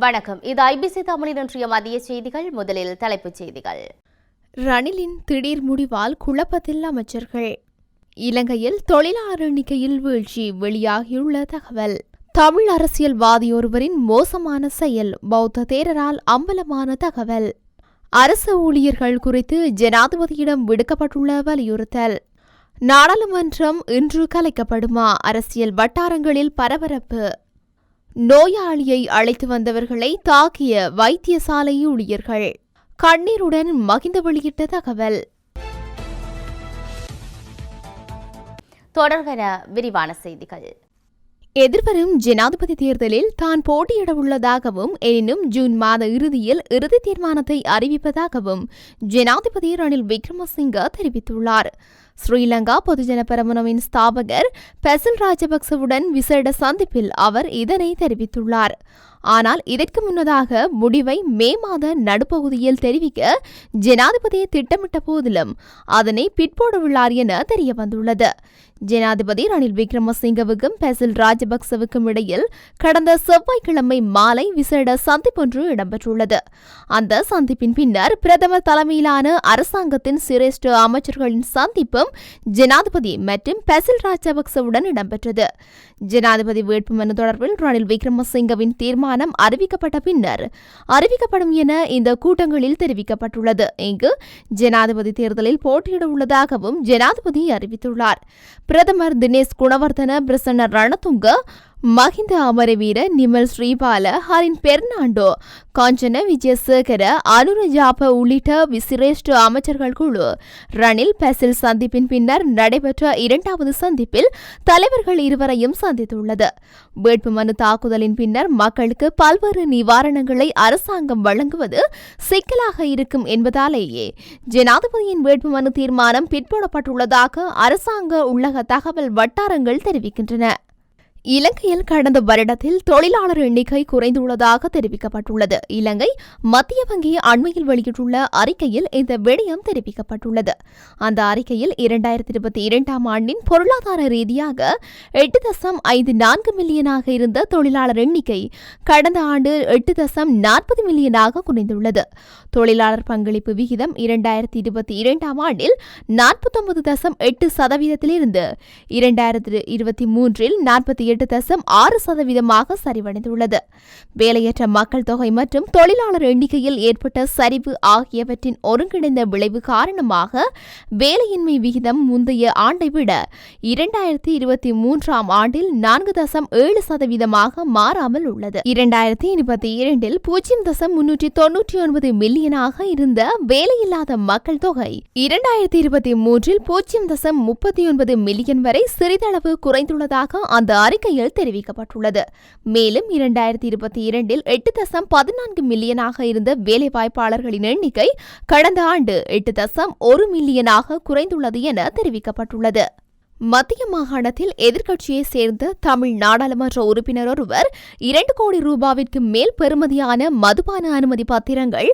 வணக்கம். இது ஐபிசி தமிழின் இன்றைய மதிய செய்திகள். முதலில் தலைப்புச் செய்திகள். ரணிலின் திடீர் முடிவால் குழப்பத்தில் அமைச்சர்கள். இலங்கையில் தொழிலாளர் எண்ணிக்கையில் வீழ்ச்சி வெளியாகியுள்ள தகவல். தமிழ் அரசியல்வாதியொருவரின் மோசமான செயல் பௌத்த தேரரால் அம்பலமான தகவல். அரசு ஊழியர்கள் குறித்து ஜனாதிபதியிடம் விடுக்கப்பட்டுள்ள வலியுறுத்தல். நாடாளுமன்றம் இன்று கலைக்கப்படுமா? அரசியல் வட்டாரங்களில் பரபரப்பு. நோயாளியை அழைத்து வந்தவர்களை தாக்கிய வைத்தியசாலை ஊழியர்கள். கண்ணீருடன் மகிந்த வெளியிட்ட தகவல். தொடர்கிற விரிவான செய்திகள். எதிர்வரும் ஜனாதிபதி தேர்தலில் தான் போட்டியிட உள்ளதாகவும் எனினும் ஜூன் மாத இறுதியில் இறுதி தீர்மானத்தை அறிவிப்பதாகவும் ஜனாதிபதி ரணில் விக்ரமசிங்க தெரிவித்துள்ளார். ஸ்ரீலங்கா பொதுஜன பெரமுனவின் ஸ்தாபகர் பெசல் ராஜபக்சவுடன் விசேட சந்திப்பில் அவர் இதனை தெரிவித்துள்ளார். ஆனால் இதற்கு முன்னதாக முடிவை மே மாத நடுப்பகுதியில் தெரிவிக்க ஜனாதிபதி திட்டமிட்ட போதிலும் அதனை பிற்போடவுள்ளார் என தெரிய வந்துள்ளது ஜனாதிபதி ரணில் விக்ரமசிங்கவுக்கும் பெசில் ராஜபக்சவுக்கும் இடையில் கடந்த செவ்வாய்க்கிழமை மாலை விசேட சந்திப்பொன்று இடம்பெற்றுள்ளது. அந்த சந்திப்பின் பின்னர் பிரதமர் தலைமையிலான அரசாங்கத்தின் சிரேஷ்ட அமைச்சர்களின் சந்திப்பும் ஜனாதிபதி மற்றும் பெசில் ராஜபக்சவுடன் இடம்பெற்றது. ஜனாதிபதி வேட்புமனு தொடர்பில் ரணில் விக்ரமசிங்கவின் தீர்மானம் அறிவிக்கப்பட்ட பின்னர் அறிவிக்கப்படும் என இந்த கூட்டங்களில் தெரிவிக்கப்பட்டுள்ளது. இங்கு ஜனாதிபதி தேர்தலில் போட்டியிட உள்ளதாகவும் ஜனாதிபதி அறிவித்துள்ளார். பிரதமர் தினேஷ் குணவர்தன பிரசன்ன ரணதுங்க மஹிந்த அமரவீர நிமல் ஸ்ரீபால ஹரின் பெர்னாண்டோ காஞ்சன விஜயசேகர அனுர ஜாப உள்ளிட்ட விசிரேஷ்ட அமைச்சர்கள் குழு. ரணில் பெசில் சந்திப்பின் பின்னர் நடைபெற்ற இரண்டாவது சந்திப்பில் தலைவர்கள் இருவரையும் சந்தித்துள்ளது. வேட்புமனு தாக்குதலின் பின்னர் மக்களுக்கு பல்வேறு நிவாரணங்களை அரசாங்கம் வழங்குவது சிக்கலாக இருக்கும் என்பதாலேயே ஜனாதிபதியின் வேட்புமனு தீர்மானம் பிற்போடப்பட்டுள்ளதாக அரசாங்க உள்ளக தகவல் வட்டாரங்கள் தெரிவிக்கின்றன. இலங்கையில் கடந்த வருடத்தில் தொழிலாளர் எண்ணிக்கை குறைந்துள்ளதாக தெரிவிக்கப்பட்டுள்ளது. இலங்கை மத்திய வங்கி அண்மையில் வெளியிட்டுள்ள அறிக்கையில் இந்த விடயம் தெரிவிக்கப்பட்டுள்ளது. அந்த அறிக்கையில் இரண்டாயிரத்தி இருபத்தி இரண்டாம் ஆண்டின் பொருளாதார ரீதியாக எட்டு தசம் ஐந்து நான்கு மில்லியனாக இருந்த தொழிலாளர் எண்ணிக்கை கடந்த ஆண்டு எட்டு தசம் நாற்பது மில்லியனாக குறைந்துள்ளது. தொழிலாளர் பங்களிப்பு விகிதம் இரண்டாயிரத்தி இருபத்தி இரண்டாம் ஆண்டில் நாற்பத்தொன்பது தசம் எட்டு சதவீதத்திலிருந்து இரண்டாயிரத்தி இருபத்தி மூன்றில் நாற்பத்தி எட்டு தசம் ஆறு சதவீதமாக சரிவடைந்துள்ளது. வேலையற்ற மக்கள் தொகை மற்றும் தொழிலாளர் எண்ணிக்கையில் ஏற்பட்ட சரிவு ஆகியவற்றின் ஒருங்கிணைந்த விளைவு காரணமாக வேலையின்மை விகிதம் முந்தைய ஆண்டை விட இரண்டாயிரத்தி இருபத்தி மூன்றாம் ஆண்டில் நான்கு தசம் ஏழு சதவீதமாக மாறாமல் உள்ளது. இரண்டாயிரத்தி இருபத்தி இரண்டில் பூஜ்ஜியம் தசம் முன்னூற்றி தொன்னூற்றி ஒன்பது மில்லியனாக இருந்த வேலையில்லாத மக்கள் தொகை இரண்டாயிரத்தி இருபத்தி மூன்றில் பூஜ்ஜியம் தசம் முப்பத்தி ஒன்பது மில்லியன் வரை சிறிதளவு குறைந்துள்ளதாக அந்த அறிக்கையில் தெரிவிக்கப்பட்டுள்ளது. மேலும் இரண்டாயிரத்தி இருபத்தி இரண்டில் எட்டு தசம் பதினான்கு மில்லியனாக இருந்த வேலைவாய்ப்பாளர்களின் எண்ணிக்கை கடந்த ஆண்டு எட்டு தசம் ஒரு மில்லியனாக குறைந்துள்ளது என தெரிவிக்கப்பட்டுள்ளது. மத்திய மாகாணத்தில் எதிர்க்கட்சியை சேர்ந்த தமிழ் நாடாளுமன்ற உறுப்பினர் ஒருவர் இரண்டு கோடி ரூபாவிற்கு மேல் பெறுமதியான மதுபான அனுமதி பத்திரங்கள்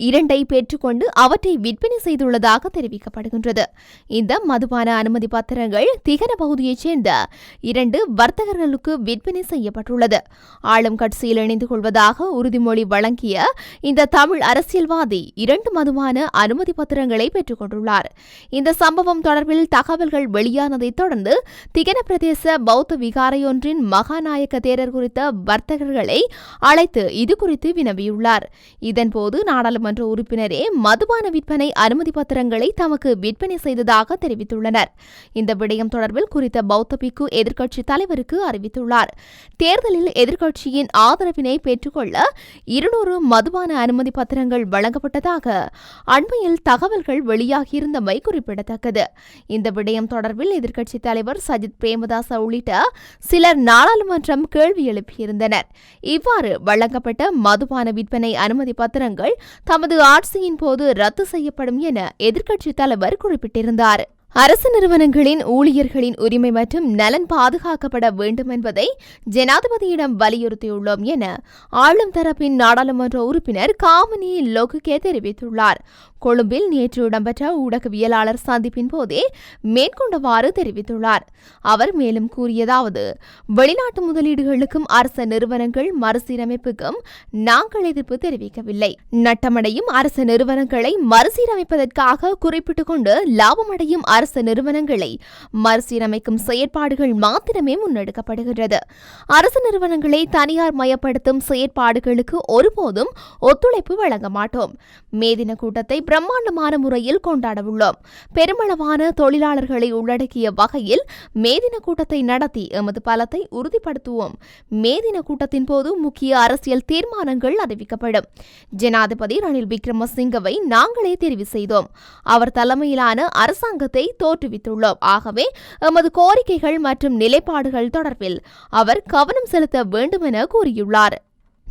இரண்டை பெற்றுக்கொண்டு அவற்றை விற்பனை செய்துள்ளதாக தெரிவிக்கப்படுகின்றது. இந்த மதுபான அனுமதி பத்திரங்கள் திகர பகுதியைச் சேர்ந்த இரண்டு வர்த்தகர்களுக்கு விற்பனை செய்யப்பட்டுள்ளது. ஆளும் கட்சியில் இணைந்து கொள்வதாக உறுதிமொழி வழங்கிய இந்த தமிழ் அரசியல்வாதி இரண்டு மதுபான அனுமதி பத்திரங்களை பெற்றுக் கொண்டுள்ளார். இந்த சம்பவம் தொடர்பில் தகவல்கள் வெளியானதை தொடர்ந்து திகன பிரதேச பௌத்த விகாரையொன்றின் மகாநாயக்க தேரர் குறித்த வர்த்தகர்களை அழைத்து இது குறித்து வினவியுள்ளார். இதன்போது நாடாளுமன்ற உறுப்பினரே மதுபான விற்பனை அனுமதி பத்திரங்களை தமக்கு விற்பனை செய்ததாக தெரிவித்துள்ளனர். இந்த விடயம் தொடர்பில் குறித்த பௌத்த பிக்கு எதிர்க்கட்சி தலைவருக்கு அறிவித்துள்ளார். தேர்தலில் எதிர்க்கட்சியின் ஆதரவினை பெற்றுக்கொள்ள இருநூறு மதுபான அனுமதி பத்திரங்கள் வழங்கப்பட்டதாக அண்மையில் தகவல்கள் வெளியாகியிருந்தமை குறிப்பிடத்தக்கது. இந்த விடயம் தொடர்பில் எதிர்க்கட்சி தலைவர் சஜித் பிரேமதாச உள்ளிட்ட சிலர் நாடாளுமன்றம் கேள்வி எழுப்பியிருந்தனர். இவ்வாறு வழங்கப்பட்ட மதுபான விற்பனை அனுமதி பத்திரங்கள் தமது ஆட்சியின் போது ரத்து செய்யப்படும் என எதிர்க்கட்சி தலைவர் குறிப்பிட்டிருந்தார். அரசு நிறுவனங்களின் ஊழியர்களின் உரிமை மற்றும் நலன் பாதுகாக்கப்பட வேண்டும் என்பதை ஜனாதிபதியிடம் வலியுறுத்தியுள்ளோம் என ஆளும் தரப்பின் நாடாளுமன்ற உறுப்பினர் காமினி லோகுகே தெரிவித்துள்ளார். கொழும்பில் நேற்று இடம்பெற்ற ஊடகவியலாளர் சந்திப்பின் போதே மேற்கொண்டவாறு தெரிவித்துள்ளார். அவர் மேலும் கூறியதாவது வெளிநாட்டு முதலீடுகளுக்கும் அரச நிறுவனங்கள் மறுசீரமைப்புக்கும் நாங்கள் எதிர்ப்பு தெரிவிக்கவில்லை. நட்டமடையும் அரசு நிறுவனங்களை மறுசீரமைப்பதற்காக குறிப்பிட்டுக் கொண்டு லாபமடையும் அரசு நிறுவனங்களை மறுசீரமைக்கும் செயற்பாடுகள் மாத்திரமே முன்னெடுக்கப்படுகிறது அரசு நிறுவனங்களை தனியார் மயப்படுத்தும் செயற்பாடுகளுக்கு ஒருபோதும் ஒத்துழைப்பு வழங்க மாட்டோம். மேதின கூட்டத்தை பிரம்மாண்டமான முறையில் கொண்டாடவுள்ளோம். பெருமளவான தொழிலாளர்களை உள்ளடக்கிய வகையில் மேதின கூட்டத்தை நடத்தி எமது பலத்தை உறுதிப்படுத்துவோம். மேதின கூட்டத்தின் போது முக்கிய அரசியல் தீர்மானங்கள் அறிவிக்கப்படும். ஜனாதிபதி ரணில் விக்ரமசிங்கவை நாங்களே தெரிவு செய்தோம். அவர் தலைமையிலான அரசாங்கத்தை தோற்றுவித்துள்ளோம். ஆகவே எமது கோரிக்கைகள் மற்றும் நிலைப்பாடுகள் தொடர்பில் அவர் கவனம் செலுத்த வேண்டும் என கூறியுள்ளார்.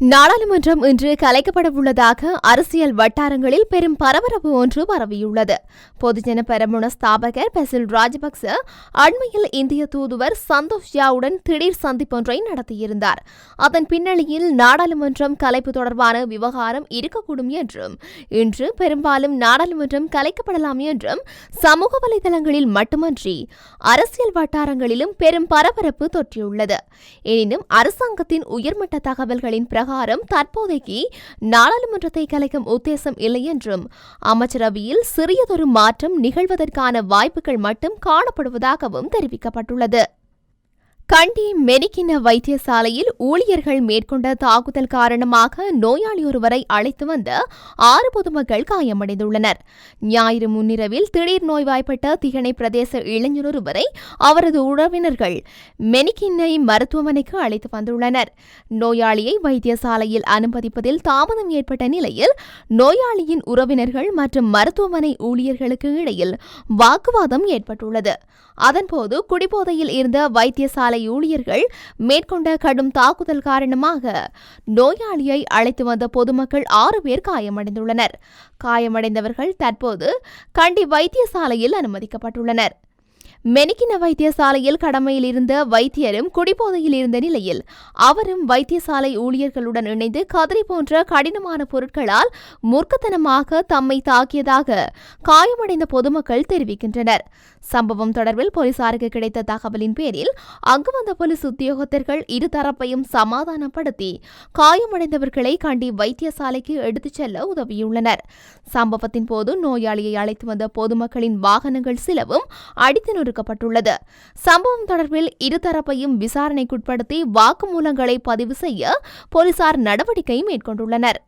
நாடாளுமன்றம் இன்று கலைக்கப்படவுள்ளதாக அரசியல் வட்டாரங்களில் பெரும் பரபரப்பு ஒன்று பரவியுள்ளது. பொதுஜன பெரமுன ஸ்தாபகர் பெசில் ராஜபக்ச அண்மையில் இந்திய தூதுவர் சந்தோஷ் ஜாவுடன் திடீர் சந்திப்பொன்றை நடத்தியிருந்தார். அதன் பின்னணியில் நாடாளுமன்றம் கலைப்பு தொடர்பான விவகாரம் இருக்கக்கூடும் என்றும் இன்று பெரும்பாலும் நாடாளுமன்றம் கலைக்கப்படலாம் என்றும் சமூக வலைதளங்களில் மட்டுமன்றி அரசியல் வட்டாரங்களிலும் பெரும் பரபரப்பு தொற்றியுள்ளது. எனினும் அரசாங்கத்தின் உயர்மட்ட தகவல்களின் பிரகாரம் தற்போதைக்கு நாடாளுமன்றத்தை கலைக்கும் உத்தேசம் இல்லை என்றும் அமைச்சரவையில் சிறியதொரு மாற்றம் நிகழ்வதற்கான வாய்ப்புகள் மட்டும் காணப்படுவதாகவும் தெரிவிக்கப்பட்டுள்ளது. கண்டி மெரிக்கின வைத்தியசாலையில் ஊழியர்கள் மேற்கொண்ட தாக்குதல் காரணமாக நோயாளி ஒருவரை அழைத்து வந்த ஆறு பொதுமக்கள் காயமடைந்துள்ளனர். ஞாயிறு முன்னிரவில் திடீர் நோய்வாய்ப்பட்ட திகனை பிரதேச இளைஞர் ஒருவரை அவரது உறவினர்கள் மெனிக்கின்னை மருத்துவமனைக்கு அழைத்து வந்துள்ளனர். நோயாளியை வைத்தியசாலையில் அனுமதிப்பதில் தாமதம் ஏற்பட்ட நிலையில் நோயாளியின் உறவினர்கள் மற்றும் மருத்துவமனை ஊழியர்களுக்கு இடையில் வாக்குவாதம் ஏற்பட்டுள்ளது. அதன்போது குடிபோதையில் இருந்த வைத்தியசாலை ஊழியர்கள் மேற்கொண்ட கடும் தாக்குதல் காரணமாக நோயாளியை அழைத்து வந்த பொதுமக்கள் ஆறு பேர் காயமடைந்துள்ளனர். காயமடைந்தவர்கள் தற்போது கண்டி வைத்தியசாலையில் அனுமதிக்கப்பட்டுள்ளனர். மெனிக்கின வைத்தியசாலையில் கடமையில் இருந்த வைத்தியரும் குடிபோதையில் இருந்த நிலையில் அவரும் வைத்தியசாலை ஊழியர்களுடன் இணைந்து கதிரி போன்ற கடினமான பொருட்களால் மூர்க்கத்தனமாக தம்மை தாக்கியதாக காயமடைந்த பொதுமக்கள் தெரிவிக்கின்றனர். சம்பவம் தொடர்பில் போலீசாருக்கு கிடைத்த தகவலின் பேரில் அங்கு வந்த போலீஸ் உத்தியோகத்தர்கள் இருதரப்பையும் சமாதானப்படுத்தி காயமடைந்தவர்களை கண்டி வைத்தியசாலைக்கு எடுத்துச் செல்ல உதவியுள்ளனர். சம்பவத்தின் போது நோயாளியை அழைத்து வந்த பொதுமக்களின் வாகனங்கள் சிலவும் அடித்து கொடுக்கப்பட்டுள்ளது. சம்பவம் தொடர்பில் இருதரப்பையும் விசாரணைக்குட்படுத்தி வாக்குமூலங்களை பதிவு செய்ய போலீசார் நடவடிக்கை மேற்கொண்டுள்ளனர்.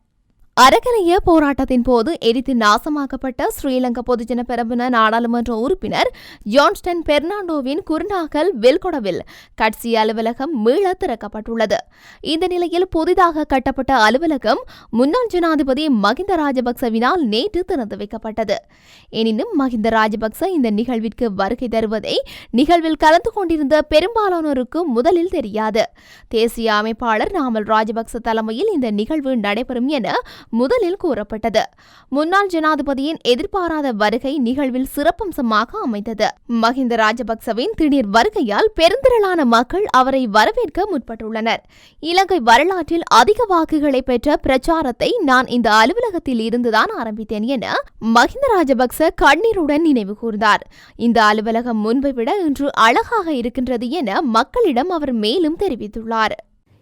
அறகலைய போராட்டத்தின் போது எரித்து நாசமாக்கப்பட்ட ஸ்ரீலங்கா பொதுஜன பெரம்புன நாடாளுமன்ற உறுப்பினர் ஜான்ஸ்டன் பெர்னாண்டோவின் குருநாகல் வெல்கொடவில் கட்சி அலுவலகம் மீள திறக்கப்பட்டுள்ளது. இந்த நிலையில் புதிதாக கட்டப்பட்ட அலுவலகம் முன்னாள் ஜனாதிபதி மகிந்த ராஜபக்சவினால் நேற்று திறந்து வைக்கப்பட்டது. எனினும் மகிந்த ராஜபக்ச இந்த நிகழ்விற்கு வருகை தருவதை நிகழ்வில் கலந்து கொண்டிருந்த பெரும்பாலானோருக்கு முதலில் தெரியாது. தேசிய அமைப்பாளர் நாமல் ராஜபக்ச தலைமையில் இந்த நிகழ்வு நடைபெறும் என முதலில் கூறப்பட்டது. முன்னாள் ஜனாதிபதியின் எதிர்பாராத வருகை நிகழ்வில் சிறப்பம்சமாக அமைந்தது. மஹிந்த ராஜபக்சவின் திடீர் வருகையால் பெருந்திரளான மக்கள் அவரை வரவேற்க முற்பட்டுள்ளனர். இலங்கை வரலாற்றில் அதிக வாக்குகளை பெற்ற பிரச்சாரத்தை நான் இந்த அலுவலகத்தில் இருந்துதான் ஆரம்பித்தேன் என மஹிந்த ராஜபக்ச கண்ணீருடன் நினைவு கூர்ந்தார். இந்த அலுவலகம் முன்பை விட இன்று அழகாக இருக்கின்றது என மக்களிடம் அவர் மேலும் தெரிவித்துள்ளார்.